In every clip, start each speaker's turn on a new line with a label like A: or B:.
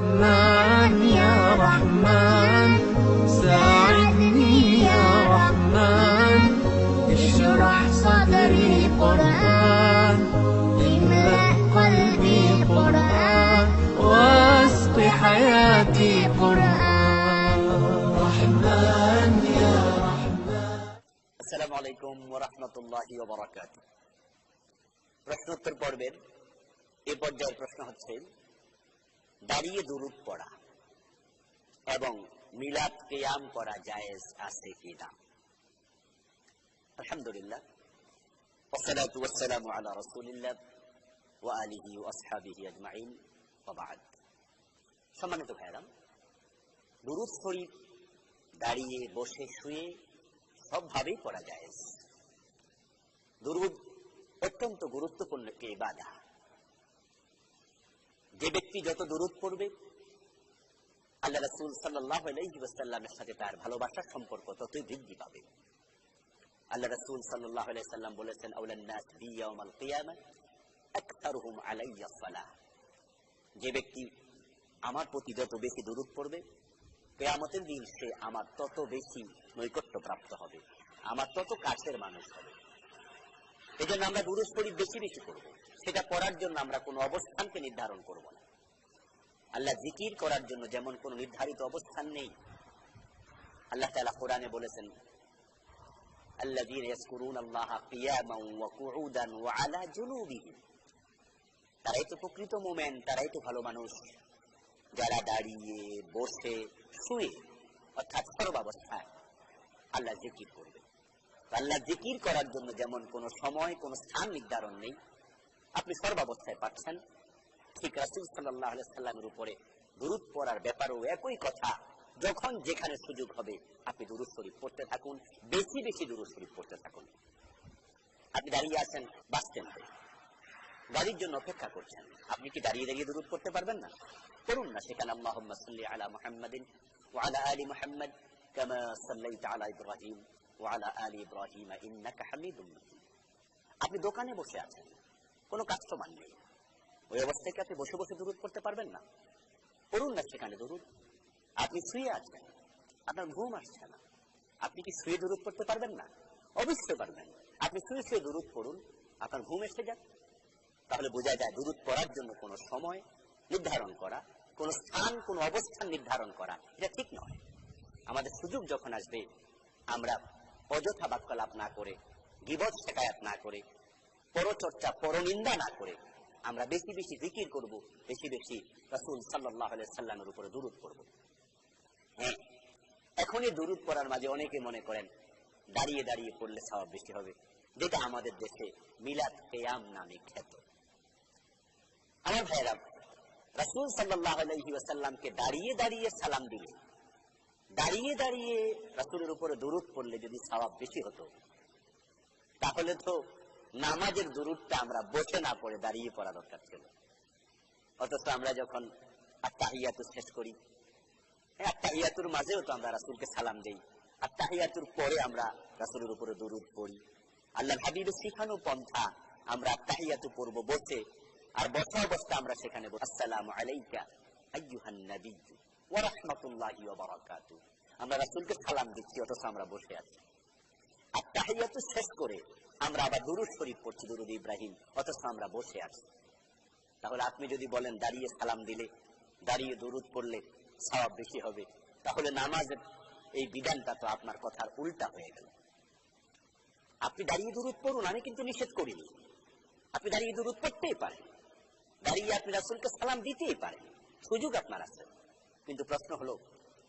A: رحمن يا رحمن ساعدني يا رحمن اشرح صدري قرآن املأ قلبي قرآن واسق حياتي قرآن رحمن يا
B: আসসালামু আলাইকুম ওরহমতুল্লাহি ওবরাকাত প্রশ্নোত্তর পর্বের এ পর্যায়ের প্রশ্ন হচ্ছে দাঁড়িয়ে দুরুদ পড়া এবং মিলাদ কেয়াম করা জায়েজ আছে কিনা আলহামদুলিল্লাহ والصلاة والسلام على رسول الله وآله وأصحابه أجمعين وبعد সম্মানিত ভাইরাম দুরুদ শরীফ দাঁড়িয়ে বসে শুয়ে সবভাবেই পড়া যায় দুরুদ অত্যন্ত গুরুত্বপূর্ণ একটি বাধা যে ব্যক্তি যত দুরুদ পড়বে, আল্লাহ রাসূল আলাইহি সাথে তার ভালোবাসার সম্পর্ক ততই বৃদ্ধি পাবে। আল্লাহ রাসূল সাল্লাম বলেছেন যে ব্যক্তি আমার প্রতি যত বেশি দূরত পড়বে, কেয়ামতের দিন সে আমার তত বেশি নৈকট্য প্রাপ্ত হবে, আমার তত কাছের মানুষ হবে। এই জন্য আমরা দুরুদ শরীফ বেশি বেশি করব সেটা করার জন্য আমরা কোনো অবস্থানকে নির্ধারণ করব না। আল্লাহ জিকির করার জন্য যেমন কোনো নির্ধারিত অবস্থান নেই। আল্লাহ তালা কোরআনে বলেছেন তারাই তো প্রকৃত মোমেন, তারাই তো ভালো মানুষ। যারা দাঁড়িয়ে, বসে, শুয়ে, অর্থাৎ সর্বাবস্থায় আল্লাহ জিকির করবে। আল্লাহ জিকির করার জন্য যেমন কোন সময়, কোন স্থান নির্ধারণ নেই আপনি সর্বাবস্থায় পাচ্ছেন। ঠিক রাসুল সাল্লাহ সাল্লামের উপরে দুরুদ পড়ার ব্যাপারেও একই কথা। যখন যেখানে সুযোগ হবে, আপনি দুরুদ শরীফ পড়তে থাকুন, বেশি বেশি দুরুদ শরীফ পড়তে থাকুন। আপনি দাঁড়িয়ে আছেন বাস স্ট্যান্ডে গাড়ির জন্য অপেক্ষা করছেন। আপনি কি দাঁড়িয়ে দাঁড়িয়ে দূরত করতে পারবেন না? করুন না সেখানে, আল্লাহুম্মা সাল্লি আলা মুহাম্মাদিন ওয়া আলা মুহাম্মাদ সাল্লাইতা আলা ইব্রাহিম ওয়া আলা আলি ইব্রাহিম ইন্নাকা হামিদুম আপনি দোকানে বসে আছেন। কোনো কাস্টমার নেই। ওই অবস্থায় কি আপনি বসে বসে দূরত করতে পারবেন না? করুন না সেখানে দূরত আপনি শুয়ে আছেন। আপনার ঘুম আসছে না। আপনি কি শুয়ে দূরত করতে পারবেন না? অবশ্যই পারবেন। আপনি শুয়ে শুয়ে দূরত করুন আপনার ঘুম এসে যাক। তাহলে বোঝা যায় দুরুদ পড়ার জন্য কোনো সময় নির্ধারণ করা, কোন স্থান, কোন অবস্থান নির্ধারণ করা, এটা ঠিক নয়। আমাদের সুযোগ যখন আসবে, আমরা অযথা বাক্যলাপ না করে, গিবত শেখায়াত না করে পরচর্চা, পরনিন্দা না করে আমরা বেশি বেশি জিকির করব, বেশি বেশি রাসূল আলাইহি সাল্লামের উপরে দুরুদ পড়ব। হ্যাঁ এখনই দুরুদ পড়ার মাঝে অনেকে মনে করেন দাঁড়িয়ে দাঁড়িয়ে পড়লে সওয়াব বেশি হবে, যেটা আমাদের দেশে মিলাদ কেয়াম নামে খ্যাত। আমার ভাইরা রাসূল আলাইহি দাঁড়িয়ে দাঁড়িয়ে সালাম দিলে, দাঁড়িয়ে দাঁড়িয়ে রাসূলের উপরে দরুদ পড়লে যদি সওয়াব বেশি হতো, তাহলে তো নামাজের দরুদটা আমরা বসে না পড়ে দাঁড়িয়ে পড়া দরকার ছিল। অথচ আমরা যখন আত্তাহিয়াতু শেষ করি হ্যাঁ আত্তাহিয়াতুর মাঝেও তো আমরা রাসূলকে সালাম দেই। আত্তাহিয়াতুর পরে আমরা রাসূলের উপরে দরুদ পড়ি। আল্লাহ হাবিবের শিখানো পন্থা আমরা আত্তাহিয়াতু পড়ব বসে, আর বসা অবস্থা আমরা সেখানে আসসালামু আলাইকা আইয়ুহান নাবিয়্যু ওয়া রাহমাতুল্লাহি ওয়া বারাকাতু আমরা রাসূলকে সালাম দিচ্ছি, অথচ আমরা বসে আছি। আর তাহিয়াতু শেষ করে আমরা আবার দুরূদ শরীফ পড়ছি, দুরূদ ইব্রাহিম, অথচ আমরা বসে আছি। তাহলে আপনি যদি বলেন, দাঁড়িয়ে সালাম দিলে, দাঁড়িয়ে দুরূদ পড়লে সওয়াব বেশি হবে, তাহলে নামাজের এই বিধানটা তো আপনার কথার উল্টা হয়ে গেল। আপনি দাঁড়িয়ে দুরূদ পড়ুন, আমি কিন্তু নিষেধ করিনি। আপনি দাঁড়িয়ে দুরূদ পড়তেই পারেন। দাঁড়িয়ে আপনি রাসুলকে সালাম দিতেই পারেন। সুযোগ আপনার আছে। কিন্তু প্রশ্ন হলো,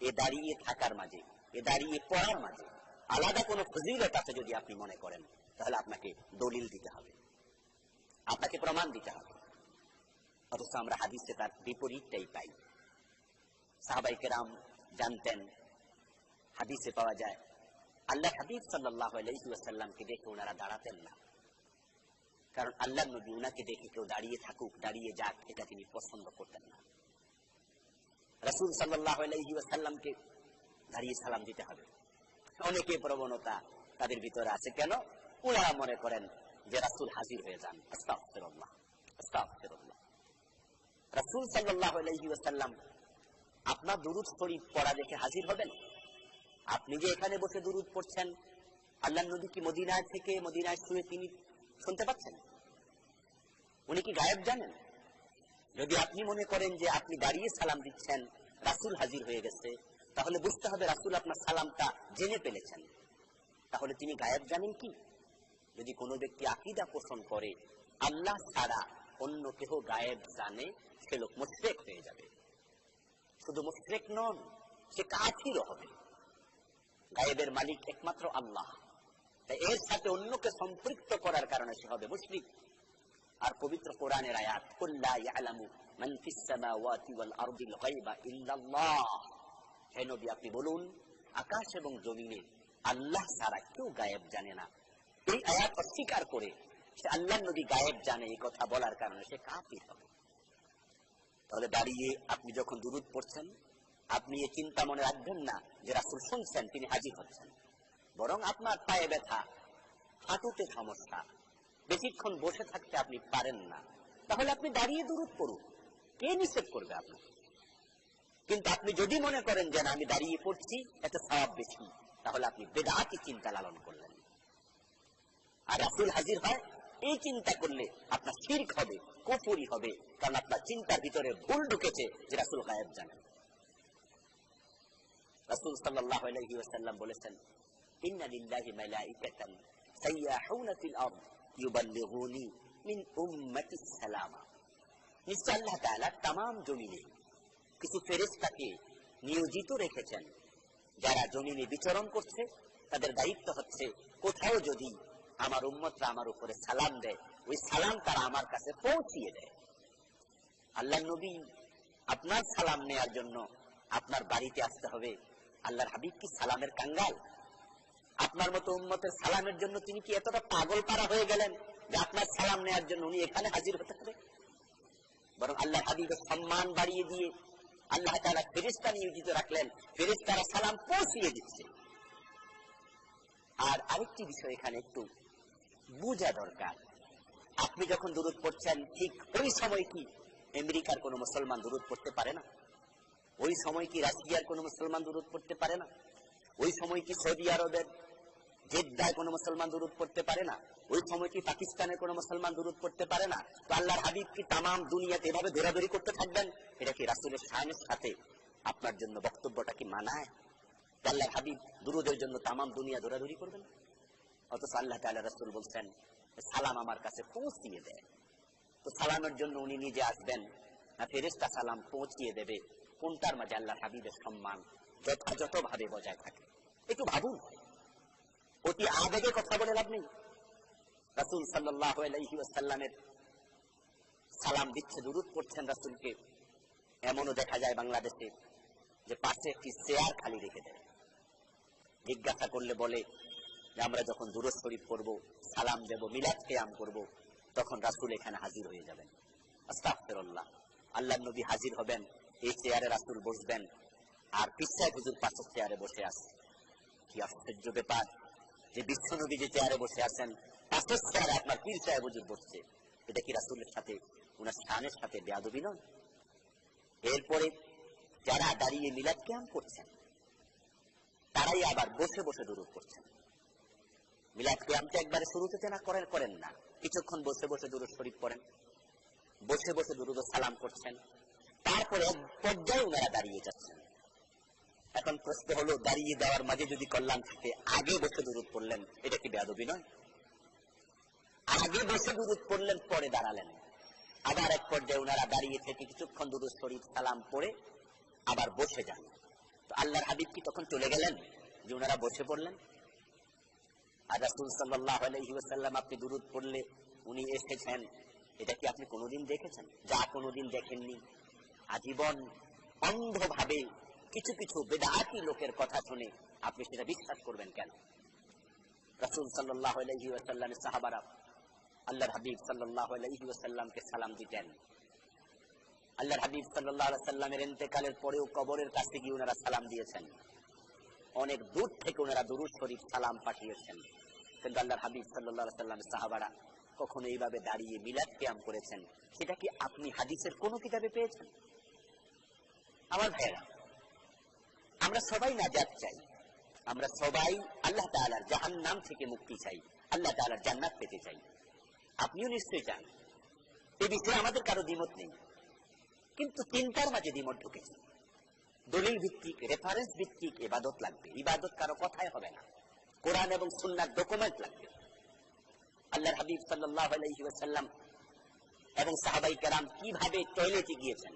B: এ দাঁড়িয়ে থাকার মাঝে, এ দাঁড়িয়ে পড়ার মাঝে আলাদা কোনো ফজিলত আছে যদি আপনি মনে করেন, তাহলে আপনাকে দলিল দিতে হবে। আপনাকে প্রমাণ দিতে হবে। অথচ আমরা হাদিসে তার বিপরীতটাই পাই। সাহাবাই কেরাম জানতেন, হাদিসে পাওয়া যায় আল্লাহ হাবিব সাল্লাহ আলাইসাল্লামকে দেখে ওনারা দাঁড়াতেন না। কারণ আল্লাহ নবী উনাকে দেখে কেউ দাঁড়িয়ে থাকুক, দাঁড়িয়ে যাক, এটা তিনি পছন্দ করতেন না। রাসুল সাল্লাহ আলাইসাল্লামকে দাঁড়িয়ে সালাম দিতে হবে। অনেকে প্রবণতা তাদের ভিতরে আছে। কেন? ওনারা মনে করেন যে রাসুল হাজির হয়ে যান। রাসুল সাল্লাহ আলাইসাল্লাম আপনার দুরুদ শরীফ পড়া দেখে হাজির হবেন? আপনি যে এখানে বসে দুরুদ পড়ছেন আল্লাহ নবী কি মদিনায় থেকে মদিনায় শুয়ে তিনি শুনতে পাচ্ছেন? উনি কি গায়েব জানেন? যদি আপনি মনে করেন যে আপনি দাঁড়িয়ে সালাম দিচ্ছেন, রাসুল হাজির হয়ে গেছে তাহলে বুঝতে হবে রাসুল আপনার সালামটা জেনে ফেলেছেন। তাহলে তিনি গায়েব জানেন কি? যদি কোনো ব্যক্তি আকিদা পোষণ করে, আল্লাহ ছাড়া অন্য কেহ গায়েব জানে, সে লোক মুশরেক হয়ে যাবে। শুধু মুশরেক নন, সে কাফিরও হবে। গায়েবের মালিক একমাত্র আল্লাহ। তাই এর সাথে অন্যকে সম্পৃক্ত করার কারণে সে হবে মুশরিক। আর পবিত্র কোরআনের আয়াত কুল্লা ইয়ালামু মান ফিস সামাওয়াতি ওয়াল আরদিল গায়বা ইল্লাল্লাহ। হে নবী, আপনি বলুন, আকাশ এবং জমিনে আল্লাহ ছাড়া কেউ গায়েব জানে না। এই আয়াত অস্বীকার করে সে আল্লাহ নবী গায়েব জানে এই কথা বলার কারণে সে কাফির হবে। তাহলে দাঁড়িয়ে আপনি যখন দুরুদ পড়ছেন, আপনি এই চিন্তা মনে রাখবেন না যে রাসুল শুনছেন, তিনি হাজির হচ্ছেন। বরং আপনার পায়ে ব্যথা, হাঁটুতে সমস্যা, বেশিক্ষণ বসে থাকতে আপনি পারেন না। তাহলে আপনি দাঁড়িয়ে দূরত পড়ুন। কে নিষেধ করবে আপনি কিন্তু আপনি যদি মনে করেন যে না আমি দাঁড়িয়ে পড়ছি এত স্বভাব বেশি তাহলে আপনি বেদাতি চিন্তা লালন করলেন আর রাসুল হাজির হয় এই চিন্তা করলে আপনার শির্ক হবে কুফুরি হবে কারণ আপনার চিন্তার ভিতরে ভুল ঢুকেছে যে রাসুল গায়েব জানেন রাসুল সাল্লাহ আলাইহি ওয়াসাল্লাম বলেছেন ইন্না লিল্লাহি মালাইকাতান সাইয়াহুনা ফিল আরদ ইউবাল্লিগুনি মিন উম্মতি সালামা নিশ্চয় আল্লাহ তাআলা तमाम জমিনে কিছু ফেরেশতাকে নিয়োজিত রেখেছেন। যারা জমিনে বিচরণ করছে, তাদের দায়িত্ব হচ্ছে, কোথাও যদি আমার উম্মতরা আমার উপরে সালাম দেয়, ওই সালাম তারা আমার কাছে পৌঁছিয়ে দেয়। আল্লাহ নবী আপনার সালাম নেয়ার জন্য আপনার বাড়িতে আসতে হবে। আল্লাহর হাবিব কি সালামের কাঙ্গাল? আপনার মতো উম্মতের সালামের জন্য তিনি কি এতটা পাগল পারা হয়ে গেলেন যে আপনার সালাম নেয়ার জন্য উনি এখানে হাজির হতে হবে? বরং আল্লাহ হাবিবের সম্মান বাড়িয়ে দিয়ে আল্লাহ তারা ফেরিস্তা নিয়োজিত রাখলেন ফেরিস্তারা সালাম পৌঁছিয়ে দিচ্ছে। আর আরেকটি বিষয় এখানে একটু বোঝা দরকার। আপনি যখন দূরত পড়ছেন, ঠিক ওই সময় কি আমেরিকার কোন মুসলমান দূরত পড়তে পারে না? ওই সময় কি রাশিয়ার কোন মুসলমান দূরত পড়তে পারে না? ওই সময় কি সৌদি আরবের জেদ্দায় কোন মুসলমান দূরত পড়তে পারে না, ওই সময় কি পাকিস্তানের কোন মুসলমান দূরত পড়তে পারে না? তো আল্লাহর হাবিব কি তামাম দুনিয়াতে এভাবে ধরাধরি করতে থাকবেন? এটা কি রাসুলের শায়নের সাথে আপনার জন্য বক্তব্যটা কি মানায়? আল্লাহর হাবিব দুরুদের জন্য তামাম দুনিয়া ধরাধরি করবেন? অথচ আল্লাহ তাআলা রাসূল বলছেন, সালাম আমার কাছে পৌঁছিয়ে দেয় তো সালামের জন্য উনি নিজে আসবেন না ফেরেশতা সালাম পৌঁছিয়ে দেবে। কোনটার মাঝে আল্লাহ হাবিবের সম্মান যথাযথ ভাবে বজায় থাকে? একটু ভাবুন। অতি আবেগে কথা বলে লাভ নেই। রাসূল সাল্লাল্লাহু আলাইহি সালাম দিচ্ছে, দুরুদ পড়ছেন রাসূলকে। এমনও দেখা যায় বাংলাদেশে যে পাশে একটি চেয়ার খালি রেখে দেয়। জিজ্ঞাসা করলে বলে, যে আমরা যখন দুরুদ শরীফ পড়ব, সালাম দেব, মিলাদ কেয়াম করব, তখন রাসূল এখানে হাজির হয়ে যাবেন। আস্তাগফিরুল্লাহ। আল্লাহ নবী হাজির হবেন, এই চেয়ারে রাসূল বসবেন, আর পিসায় হুজুর পাশের চেয়ারে বসে আছে। কি আশ্চর্য ব্যাপার! যে বিশ্ব নবী যে চেয়ারে বসে আছেন পাশের চেয়ারে আপনার পীর সাহেব হুজুর বসছে। এটা কি রাসূলের সাথে? উনার স্থানের সাথে বেয়াদবি নয়? এরপরে যারা দাঁড়িয়ে মিলাদ ক্যাম্প করছেন, তারাই আবার বসে বসে দূর করছেন মিলাদ ক্যাম্পটা একবারে শুরু শুরুতে না করেন করেন না। কিছুক্ষণ বসে বসে দূর শরীফ পড়েন, বসে বসে দুরুদ সালাম করছেন। তারপরে পর্যায়ে ওনারা দাঁড়িয়ে যাচ্ছেন। এখন প্রশ্ন হলো, দাঁড়িয়ে দেওয়ার মাঝে যদি কল্যাণ থাকে, আগে বসে দূরত পড়লেন, এটা কি বেয়াদবি নয়? আগে বসে দূরত পড়লেন, পরে দাঁড়ালেন। আবার এক পর্যায়ে ওনারা দাঁড়িয়ে থেকে কিছুক্ষণ দুরুদ শরীফ সালাম পড়ে আবার বসে যান। তো আল্লাহর হাবিব কি তখন চলে গেলেন, যে ওনারা বসে পড়লেন? আর রাসূল সাল্লাল্লাহু আলাইহি ওয়াসাল্লাম আপনি দুরুদ পড়লে উনি এসেছেন, এটা কি আপনি কোনোদিন দেখেছেন? যা কোনোদিন দেখেননি, আজীবন অন্ধভাবে কিছু কিছু বেদাতি লোকের কথা শুনে আপনি সেটা বিশ্বাস করবেন কেন? রাসূল সাল্লাল্লাহু আলাইহি ওয়াসাল্লামের সাহাবারা আল্লাহর হাবিব আলাইহি সালাম দিতেন। আল্লাহর হাবিব আলাইহি সাল্লামের ইন্তেকালের পরেও কবরের কাছে গিয়ে ওনারা সালাম দিয়েছেন। অনেক দূর থেকে ওনারা দুরুদ শরীফ সালাম পাঠিয়েছেন। কিন্তু আল্লাহর হাবিব আলাইহি সাল্লামের সাহাবারা কখনো এইভাবে দাঁড়িয়ে মিলাদ কিয়াম করেছেন? সেটা কি আপনি হাদিসের কোন কিতাবে পেয়েছেন? আমার ভাইয়েরা আমরা সবাই নাজাত চাই। আমরা সবাই আল্লাহ তাআলার জাহান্নাম থেকে মুক্তি চাই, আল্লাহ তাআলার জান্নাত পেতে চাই। আপনিও নিশ্চয়ই চান। এ বিষয়ে আমাদের কারও দ্বিমত নেই। কিন্তু তিনটার মাঝে দ্বিমত ঢুকেছে। দলিল ভিত্তিক রেফারেন্স ভিত্তিক ইবাদত লাগবে। ইবাদত কারও কথাই হবে না। কোরআন এবং সুন্নার ডকুমেন্ট লাগবে। আল্লাহর হাবিব আলাইহি এবং সাহাবাই কেরাম কীভাবে টয়লেটে গিয়েছেন,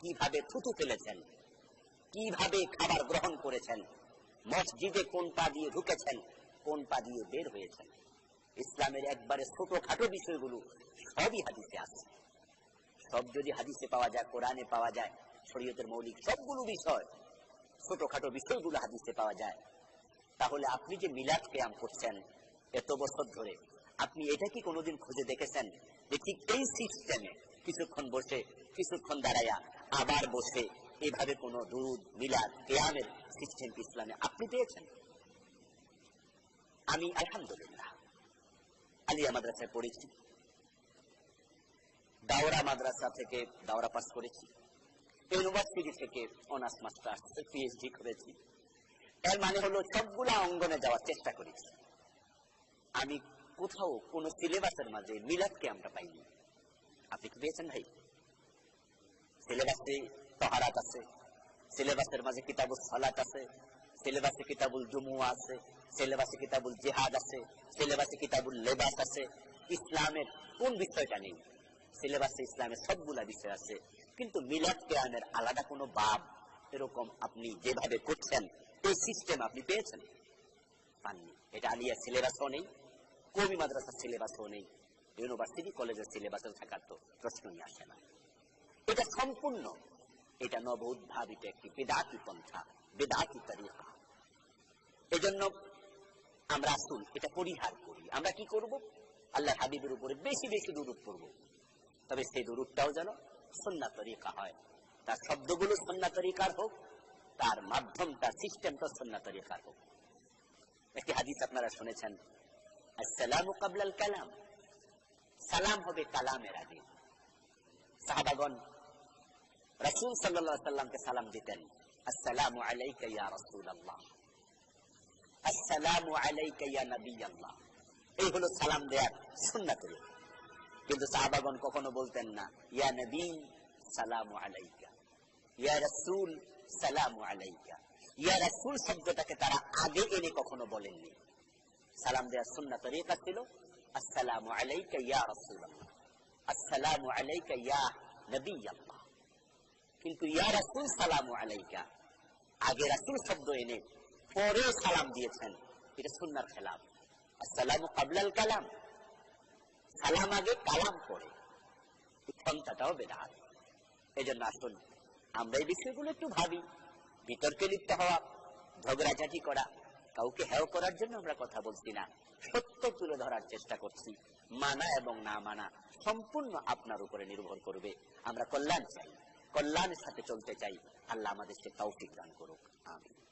B: কীভাবে থুতু ফেলেছেন কীভাবে খাবার গ্রহণ করেছেন? মসজিদে কোন পা দিয়ে ঢুকেছেন? কোন পা দিয়ে বের হয়েছেন? ইসলামের একবারে ছোটখাটো বিষয়গুলো সবই হাদিসে আছে। সব যদি হাদিসে পাওয়া যায়, কোরআনে পাওয়া যায়, শরীয়তের মৌলিক সবগুলো বিষয় ছোটখাটো বিষয়গুলো হাদিসে পাওয়া যায়। তাহলে আপনি যে মিলাদ কেয়াম করছেন, এত বছর ধরে, আপনি এটা কি কোনোদিন খুঁজে দেখেছেন? যে ঠিক এই সিস্টেমে কিছুক্ষণ বসে, কিছুক্ষণ দাঁড়াইয়া আবার বসে এভাবে কোনো দুধ মিলাদ, কেয়ামের সিস্টেম ইসলামে আপনি পেয়েছেন? আমি আলহামদুলিল্লাহ। আলিয়া মাদ্রাসায় পড়েছি। দাওরা মাদ্রাসা থেকে দাওরা পাস করেছি। ইউনিভার্সিটি থেকে অনার্স মাস্টার্স পিএইচডি করেছি। এর মানে হলো সবগুলা অঙ্গনে যাওয়ার চেষ্টা করেছি। আমি কোথাও কোন সিলেবাসের মাঝে মিলাদকে আমরা পাইনি। আপনি কি পেয়েছেন ভাই? সিলেবাসে তহারাত আছে, সিলেবাসের মাঝে কিতাবুল সালাত আছে, সিলেবাসে কিতাবুল জুমুয়া আছে, সিলেবাসে কিতাবুল জিহাদ আছে, সিলেবাসে কিতাবুল লেবাস আছে, ইসলামের কোন বিষয়টা নেই? সিলেবাসে ইসলামের সবগুলা বিষয় আছে, কিন্তু মিলাদ কেয়ামের আলাদা কোনো বাব এরকম আপনি যেভাবে করছেন এই সিস্টেম আপনি পেয়েছেন? পাননি এটা আলিয়া সিলেবাসও নেই কবি মাদ্রাসার সিলেবাসও নেই, ইউনিভার্সিটি কলেজের সিলেবাসে থাকার তো প্রশ্নই আসে না। এটা সম্পূর্ণ এটা নব উদ্ভাবিত একটি বেদাতি পন্থা, বেদাতি তরিকা। এজন্য আমরা আসুন এটা পরিহার করি। আমরা কি করব? আল্লাহ হাবিবের উপরে বেশি বেশি দূরত করব তবে সেই দূরতটাও যেন সন্না তরিকা হয়। তার শব্দগুলো সন্না তরিকার হোক, তার মাধ্যমটা সিস্টেমটা সন্না তরিকার হোক। একটি হাদিস আপনারা শুনেছেন, আসসালামু কাবলাল কালাম। সালাম হবে কালামের আগে। সাহাবাগণ রাসূল সাল্লাল্লাহু আলাইহি সাল্লামকে সালাম দিতেন আসসালামু আলাইকা ইয়া রাসূলুল্লাহ আসসালামু আলাইকা ইয়া নবিয়াল্লাহ এই হলো সালাম দেওয়ার সুন্নাত কিন্তু সাহাবাগণ কখনো বলতেন না ইয়া নবী সালামু আলাইকা ইয়া রাসূল সালামু আলাইকা ইয়া রাসূল শব্দটাকে তারা আগে এনে কখনো বলেননি সালাম দেওয়ার সুন্নাত তরিকা ছিল আসসালামু আলাইকা ইয়া রাসূলুল্লাহ আসসালামু আলাইকা ইয়া নবিয়াল্লাহ কিন্তু ইয়া রাসূল সালামু আলাইকা, আগে রাসূল শব্দ এনে পরে সালাম দিয়েছেন। এটা সুন্নার খেলাফ। আসসালামু কাবলাল কালাম। সালাম আগে কালাম পরে। ক্ষমতাটাও বেদাত। এই জন্য আসুন, আমরা এই বিষয়গুলো একটু ভাবি। বিতর্কে লিপ্ত হওয়া, ঝগড়াঝাটি করা, কাউকে হেয় করার জন্য আমরা কথা বলছি না। সত্য তুলে ধরার চেষ্টা করছি। মানা এবং না মানা সম্পূর্ণ আপনার উপরে নির্ভর করবে। আমরা কল্যাণ চাই। কল্যাণের সাথে চলতে চাই। আল্লাহ আমাদেরকে তৌফিক দান করুক। আমি